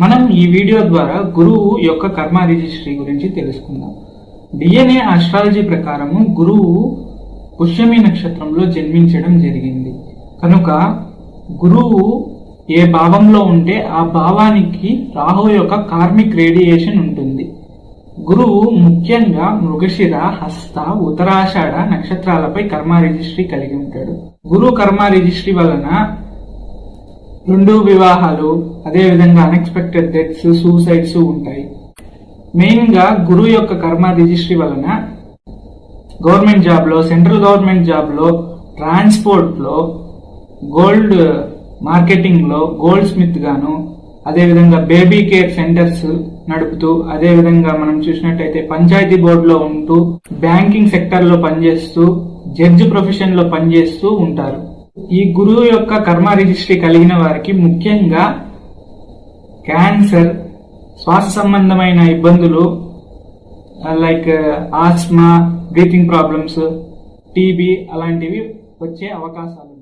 మనం ఈ వీడియో ద్వారా గురువు యొక్క కర్మ రిజిస్ట్రీ గురించి తెలుసుకుందాం. డిఎన్ఏ ఆస్ట్రాలజీ ప్రకారము గురువు పుష్యమి నక్షత్రంలో జన్మించడం జరిగింది. కనుక గురువు ఏ భావంలో ఉంటే ఆ భావానికి రాహు యొక్క కార్మిక్ రేడియేషన్ ఉంటుంది. గురువు ముఖ్యంగా మృగశిర హస్త ఉత్తరాషాఢ నక్షత్రాలపై కర్మ రిజిస్ట్రీ కలిగి ఉంటాడు. గురు కర్మ రిజిస్ట్రీ వలన రెండు వివాహాలు అదేవిధంగా అన్ఎక్స్పెక్టెడ్ డెత్స్ సూసైడ్స్ ఉంటాయి. మెయిన్గా గురువు యొక్క కర్మ రిజిస్ట్రీ వలన గవర్నమెంట్ జాబ్లో సెంట్రల్ గవర్నమెంట్ జాబ్లో ట్రాన్స్పోర్ట్లో గోల్డ్ మార్కెటింగ్లో గోల్డ్ స్మిత్ గాను అదేవిధంగా బేబీ కేర్ సెంటర్స్ నడుపుతూ అదే విధంగా మనం చూసినట్టయితే పంచాయతీ బోర్డులో ఉంటూ బ్యాంకింగ్ సెక్టర్లో పనిచేస్తూ జడ్జి ప్రొఫెషన్లో పనిచేస్తూ ఉంటారు. ఈ గురువు యొక్క కర్మ రిజిస్ట్రీ కలిగిన వారికి ముఖ్యంగా క్యాన్సర్ శ్వాస సంబంధమైన ఇబ్బందులు like asthma breathing problems TB అలాంటివి వచ్చే అవకాశాలు.